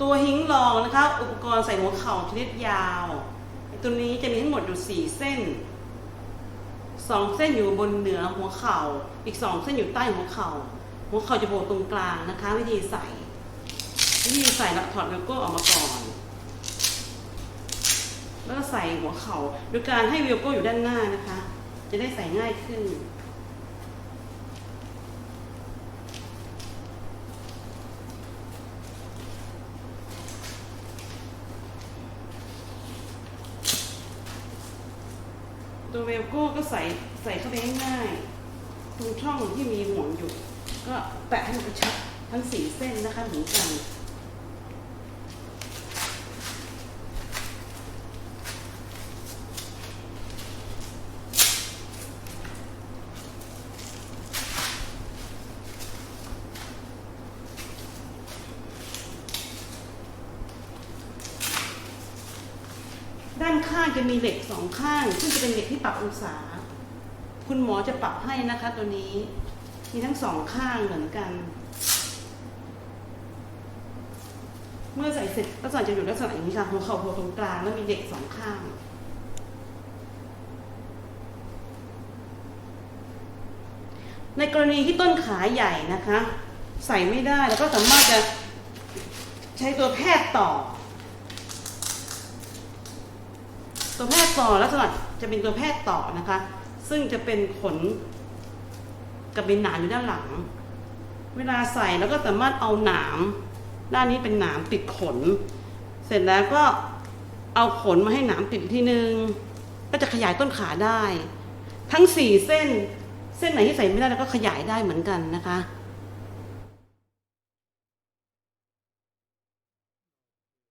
ตัวหิงรองนะคะอุปกรณ์ใส่หัวเข่าชนิดยาวตัวนี้จะมีทั้งหมดอยู่สี่เส้นสองเส้นอยู่บนเหนือหัวเข่า อีกสองเส้นอยู่ใต้หัวเข่า หัวเข่าจะโผล่ตรงกลางนะคะ วิธีใส่ วิธีใส่แล้วถอดเลโก้ออกมาก่อน แล้วก็ใส่หัวเข่าโดยการให้วิลโก้อยู่ด้านหน้านะคะ จะได้ใส่ง่ายขึ้น ตัวเวลโก้ก็ใส่ใส่เข้าไปง่ายๆตรงช่องที่มีห่วงอยู่ ก็แปะให้มันกระชับทั้งสี่เส้นนะคะเหมือนกัน ด้านข้างจะมีเหล็กสองข้าง ซึ่งจะเป็นเหล็กที่ปรับองศา คุณหมอจะปรับให้นะคะตัวนี้ มีทั้งสองข้างเหมือนกัน เมื่อใส่เสร็จลักษณะจะอยู่ลักษณะอย่างนี้ค่ะหัวเข่าโผล่ตรงกลางแล้วมีเหล็กสองข้างในกรณีที่ต้นขาใหญ่นะคะ ใส่ไม่ได้แล้วก็สามารถจะใช้ตัวแพทย์ต่อ ตัวแพทย์ต่อลักษณะจะเป็นตัวแพทย์ต่อนะคะ ซึ่งจะเป็นขนกับเป็นหนามอยู่ด้านหลัง เวลาใส่แล้วก็สามารถเอาหนามด้านนี้เป็นหนามติดขน เสร็จแล้วก็เอาขนมาให้หนามติดอีกทีนึง ก็จะขยายต้นขาได้ ทั้งสี่เส้นเส้นไหนที่ใส่ไม่ได้แล้วก็ขยายได้เหมือนกันนะคะ